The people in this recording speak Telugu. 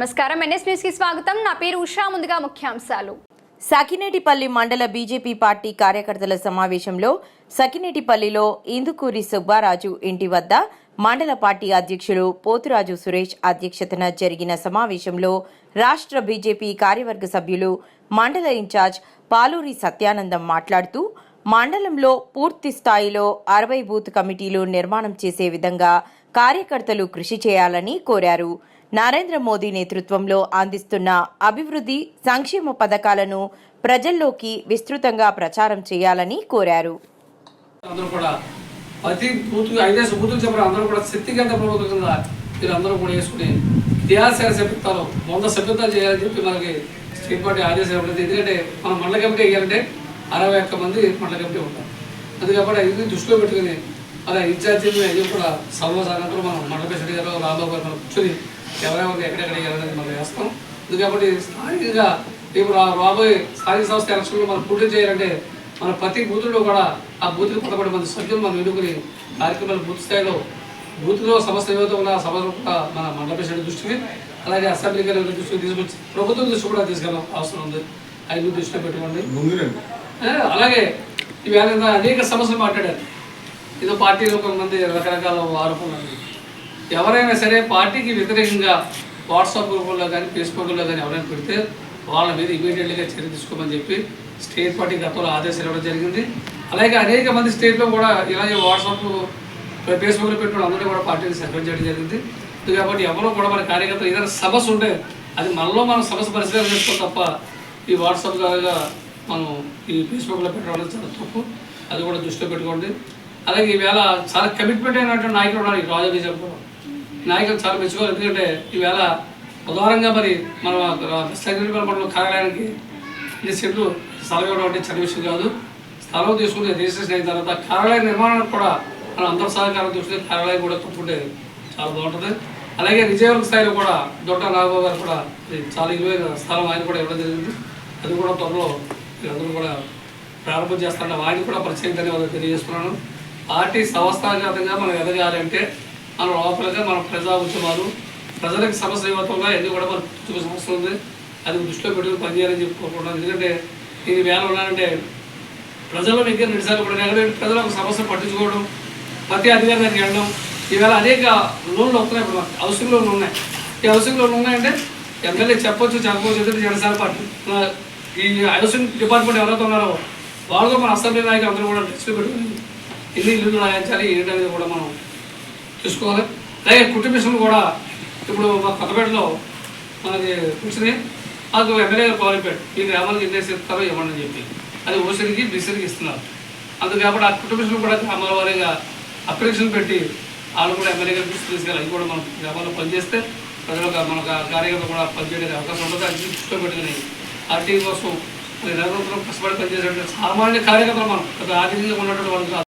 నమస్కారం. ఎన్ఎస్ న్యూస్కి స్వాగతం. నా పేరు ఉషా. ముందుగా ముఖ్యాంశాలు. సకినేటిపల్లి మండల బీజేపీ పార్టీ కార్యకర్తల సమావేశంలో సకినేటిపల్లిలో ఇందుకూరి సుబ్బారాజు ఇంటి వద్ద మండల పార్టీ అధ్యక్షులు పోతురాజు సురేష్ అధ్యక్షతన జరిగిన సమావేశంలో రాష్ట్ర బీజేపీ కార్యవర్గ సభ్యులు మండల ఇన్ఛార్జ్ పాలూరి సత్యానందం మాట్లాడుతూ మండలంలో పూర్తి స్థాయిలో అరవై బూత్ కమిటీలు నిర్మాణం చేసే విధంగా కార్యకర్తలు కృషి చేయాలని కోరారు. నరేంద్ర మోదీ నేతృత్వంలో అందిస్తున్న అభివృద్ధి సంక్షేమ పథకాలను ప్రజల్లోకి విస్తృతంగా ప్రచారం చేయాలని కోరారు. అందరూ కూడా ప్రతి బూత్ ఐదేసి బూతులు అందరూ కూడా శక్తిగత ప్రభుత్వం కింద అందరూ కూడా వేసుకుని టీఆర్సీఆర్ సభ్యత్వాలు వంద సభ్యత్వాలు చేయాలని చెప్పి మనకి స్టేట్ పార్టీ ఇవ్వలేదు ఎందుకంటే మండల కమిటీ వేయాలంటే అరవై ఒక్క మంది మండల కమిటీ ఉంటారు. అది కాబట్టి ఇది దృష్టిలో పెట్టుకుని అలా ఇన్ఛార్జీలు అవి కూడా సర్వసాధారణంగా మనం మండల ప్రెసిడెంట్ గారు రాంబాబు గారు కూర్చొని ఎవరెవరికి ఎక్కడెక్కడ వేయాలనేది మనం వేస్తాం ఇది కాబట్టి స్థానికంగా ఇప్పుడు రా- రాబోయే స్థానిక సంస్థ ఎలక్షన్లో మనం పోటీ చేయాలంటే మన ప్రతి బూత్లో కూడా ఆ బూత్కి పదకొండు మంది సభ్యులు మనం ఎన్నుకుని కార్యక్రమాలు బూత్ స్థాయిలో బూత్లో సమస్య ఏవైతే ఉన్న ఆ సమస్యలు కూడా మన మండల ప్రెసిడెంట్ దృష్టికి అలాగే అసెంబ్లీ గారి దృష్టికి తీసుకొచ్చి ప్రభుత్వం దృష్టి కూడా తీసుకెళ్ళాం అవసరం ఉంది. అవి దృష్టిలో పెట్టుకోండి. అలాగే ఈవేళ అనేక సమస్యలు మాట్లాడారు. ఏదో పార్టీలో కొంతమంది రకరకాల ఆరోపణలు ఎవరైనా సరే పార్టీకి వ్యతిరేకంగా వాట్సాప్ గ్రూపుల్లో కానీ ఫేస్బుక్లో కానీ ఎవరైనా పెడితే వాళ్ళ మీద ఇమీడియట్గా చర్య తీసుకోమని చెప్పి స్టేట్ పార్టీ గతంలో ఆదేశాలు ఇవ్వడం జరిగింది. అలాగే అనేక మంది స్టేట్లో కూడా ఇలాగే వాట్సాప్ ఫేస్బుక్లో పెట్టిన అందరూ కూడా పార్టీని సర్వే చేయడం జరిగింది. కాబట్టి ఎవరో కూడా మన కార్యకర్తలు ఏదైనా సమస్య ఉంటే అది మనలో మనం సమస్య పరిశీలన చేసుకో తప్ప ఈ వాట్సాప్ ద్వారా మనం ఈ ఫేస్బుక్లో పెట్టడం అనేది చాలా తప్పు. అది కూడా దృష్టిలో పెట్టుకోండి. అలాగే ఈవేళ చాలా కమిట్మెంట్ అయినటువంటి నాయకులు ఉన్నారు. ఈ రాజా బీజేపీలో నాయకులు చాలా మెచ్చుకోవాలి. ఎందుకంటే ఈవేళ ఉదారంగా మరి మన సెక్రటరీ కార్యాలయానికి ఈ సెట్లు స్థలం ఇవ్వడం అంటే చిన్న విషయం కాదు. స్థలం తీసుకుని రిజిస్ట్రేషన్ అయిన తర్వాత కార్యాలయ నిర్మాణానికి కూడా మనం అందరి సహకారం తీసుకుని కార్యాలయం కూడా తప్పుకుంటే చాలా బాగుంటుంది. అలాగే విజయవాడ స్థాయిలో కూడా దొడ్డ నాగబాబు గారు కూడా చాలా ఇరువైన స్థలం ఆయన కూడా ఇవ్వడం జరిగింది. అది కూడా త్వరలో అందరూ కూడా ప్రారంభం చేస్తాను వారికి కూడా ప్రత్యేక ధన్యవాదాలు తెలియజేస్తున్నాను. పార్టీ సంస్థాగతంగా మనం ఎదగాలి అంటే మన లోపలగా మన ప్రజా ఉద్యమాలు ప్రజలకు సమస్య ఇవ్వటంలో ఎన్ని కూడా మన సమస్య ఉంది. అది దృష్టిలో పెట్టుకుని పనిచేయాలని చెప్పుకోకుండా ఎందుకంటే ఇది వేల ఉన్నానంటే ప్రజల దగ్గర నిడిసాలు కూడా ఎక్కడ ప్రజలు ఒక సమస్య పట్టించుకోవడం ప్రతి అధికారి దగ్గరికి వెళ్ళడం ఈవేళ అనేక లోన్లు వస్తున్నాయి. ఇప్పుడు మనకి హౌసింగ్ లోన్లు ఉన్నాయి. ఈ హౌసింగ్ లోన్లు ఉన్నాయంటే ఎమ్మెల్యే చెప్పొచ్చు చెప్పవచ్చు ఎందుకంటే జనసేన పార్టీ. ఈ హౌసింగ్ డిపార్ట్మెంట్ ఎవరైతే ఉన్నారో వాళ్ళతో మన అసెంబ్లీ నాయకులు అందరూ కూడా దృష్టి పెట్టుకుని ఎన్ని ఇల్లు రాయించాలి ఏంటి అనేది కూడా మనం చూసుకోవాలి. అలాగే కుటుంబిషన్లు కూడా ఇప్పుడు మా కొత్తపేటలో మనకి కూర్చుని మాకు ఎమ్మెల్యే గారు కోరిపోయాడు ఈ గ్రామాలకు ఎన్ని ఇస్తారో ఇవ్వండి అని చెప్పి. అది ఓసరికి బీసీకి ఇస్తున్నారు. అందుకు కాబట్టి ఆ కుటుంబిషన్లు కూడా గ్రామాల వారీగా అప్లికేషన్ పెట్టి వాళ్ళు కూడా ఎమ్మెల్యే గారు తీసుకెళ్ళాలి. తీసుకెళ్ళి అవి కూడా మనం గ్రామాల్లో పనిచేస్తే ప్రజలకు మన కార్యకర్త కూడా పనిచేయడానికి అవకాశం ఉంటుంది. అది దృష్టిలో పెట్టుకుని పార్టీ కోసం నిరంతరం కష్టపడి పనిచేసేటువంటి సామాన్య కార్యకర్తలు మనం. ఆర్థికంగా ఉన్నటువంటి వాళ్ళు